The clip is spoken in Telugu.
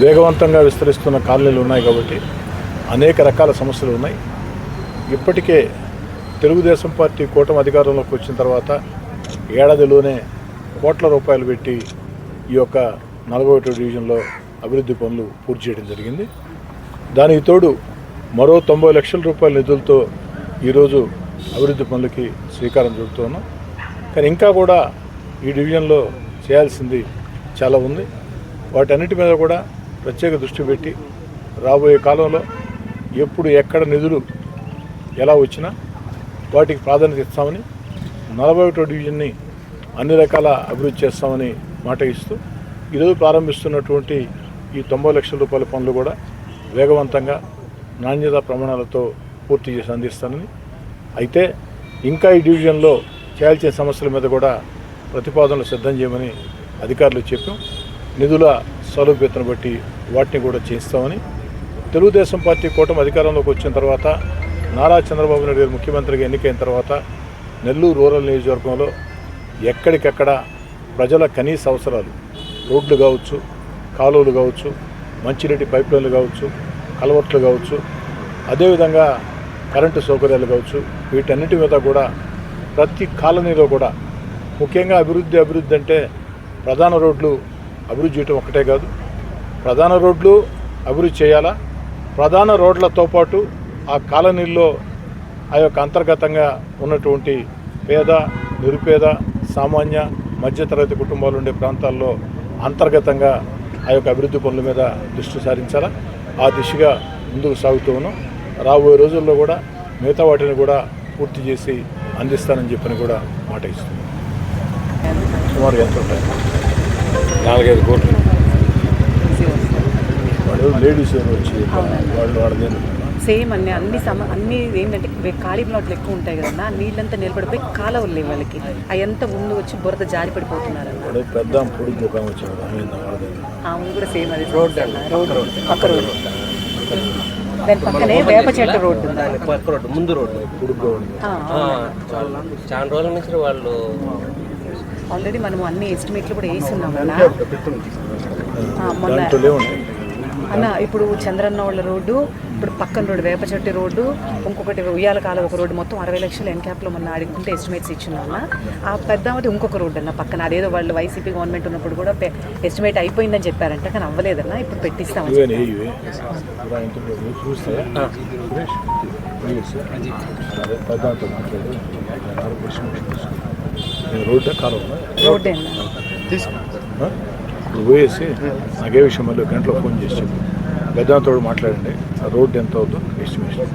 వేగవంతంగా విస్తరిస్తున్న కాలనీలు ఉన్నాయి కాబట్టి అనేక రకాల సమస్యలు ఉన్నాయి. ఇప్పటికే తెలుగుదేశం పార్టీ కూటమి అధికారంలోకి వచ్చిన తర్వాత ఏడాదిలోనే కోట్ల రూపాయలు పెట్టి ఈ యొక్క నలభై ఒకటో డివిజన్లో అభివృద్ధి పనులు పూర్తి చేయడం జరిగింది. దానికి తోడు మరో తొంభై లక్షల రూపాయల నిధులతో ఈరోజు అభివృద్ధి పనులకి శ్రీకారం చుడుతున్నాం కానీ ఇంకా కూడా ఈ డివిజన్లో చేయాల్సింది చాలా ఉంది. వాటన్నిటి మీద కూడా ప్రత్యేక దృష్టి పెట్టి రాబోయే కాలంలో ఎప్పుడు ఎక్కడ నిధులు ఎలా వచ్చినా వాటికి ప్రాధాన్యత ఇస్తామని నలభై ఒకటో డివిజన్ని అన్ని రకాల అభివృద్ధి చేస్తామని మాట ఇస్తూ ఈరోజు ప్రారంభిస్తున్నటువంటి ఈ తొంభై లక్షల రూపాయల పనులు కూడా వేగవంతంగా నాణ్యత ప్రమాణాలతో పూర్తి చేసి అందిస్తానని. అయితే ఇంకా ఈ డివిజన్లో చేయాల్సిన సమస్యల మీద కూడా ప్రతిపాదనలు సిద్ధం చేయమని అధికారులు చెప్పాం నిధుల సౌలభ్యతను బట్టి వాటిని కూడా చేస్తామని తెలుగుదేశం పార్టీ కూటమి అధికారంలోకి వచ్చిన తర్వాత నారా చంద్రబాబు నాయుడు గారు ముఖ్యమంత్రిగా ఎన్నికైన తర్వాత నెల్లూరు రూరల్ నియోజకవర్గంలో ఎక్కడికెక్కడ ప్రజల కనీస అవసరాలు రోడ్లు కావచ్చు కాలువలు కావచ్చు మంచినీటి పైప్ లైన్లు కావచ్చు కలవట్లు కావచ్చు అదేవిధంగా కరెంటు సౌకర్యాలు కావచ్చు వీటన్నిటి మీద కూడా ప్రతి కాలనీలో కూడా ముఖ్యంగా అభివృద్ధి అభివృద్ధి అంటే ప్రధాన రోడ్లు అభివృద్ధి చేయటం ఒకటే కాదు ప్రధాన రోడ్లు అభివృద్ధి చేయాలా? ప్రధాన రోడ్లతో పాటు ఆ కాలనీల్లో ఆ యొక్క అంతర్గతంగా ఉన్నటువంటి పేద నిరుపేద సామాన్య మధ్యతరగతి కుటుంబాలు ఉండే ప్రాంతాల్లో అంతర్గతంగా ఆ యొక్క అభివృద్ధి పనుల మీద దృష్టి సారించాలా? ఆ దిశగా ముందుకు సాగుతూ ఉన్నాం. రాబోయే రోజుల్లో కూడా మిగతా వాటిని కూడా పూర్తి చేసి అందిస్తానని చెప్పని కూడా మాట ఇస్తున్నాం. సుమారు ఎంత ఉంటాయి? నాలుగైదు కోట్లు. వాళ్ళు లేడీస్ వచ్చి వాళ్ళు వాళ్ళ సేమ్ అన్ని అన్ని సమ అన్ని ఏంటంటే ఖాళీ ప్లాట్లు ఎక్కువ ఉంటాయి కదన్నా నీళ్ళంతా నిలబడిపోయి కాలువలు లేవు వాళ్ళకి. అవంతా ముందు వచ్చి బురద జారి పడిపోతున్నారన్న వాడు పెద్ద ఆమె కూడా సేమ్ అది రోడ్ రోడ్ పక్క రోడ్ దాని పక్కనే వేప చెట్టు రోడ్డు పక్క రోడ్డు. ముందు రోడ్డు. చాలా రోజుల నుంచి వాళ్ళు ఆల్రెడీ మనం అన్ని ఎస్టిమేట్లు కూడా వేసి ఉన్నాం అన్న మొన్న అన్న ఇప్పుడు చంద్రన్న వాళ్ళ రోడ్డు ఇప్పుడు పక్కన రోడ్డు వేప చెట్టు రోడ్డు ఇంకొకటి ఉయ్యాల కాలం ఒక రోడ్డు మొత్తం అరవై లక్షలు ఎన్క్యాప్లో మొన్న అడుగుతుంటే ఎస్టిమేట్స్ ఇచ్చున్నాం ఆ పెద్దామది ఇంకొక రోడ్డు అన్న పక్కన. అదేదో వాళ్ళు వైసీపీ గవర్నమెంట్ ఉన్నప్పుడు కూడా ఎస్టిమేట్ అయిపోయిందని చెప్పారంట కానీ అవ్వలేదన్న ఇప్పుడు నువ్వు చూస్తే రోడ్డు కాలం రోడ్డే. అన్న ఇప్పుడు పోయేసి నాకే విషయం మళ్ళీ గంటలో ఫోన్ చేసి పెద్దంతోడు మాట్లాడండి. ఆ రోడ్డు ఎంత అవుతుందో ఎస్టిమేషన్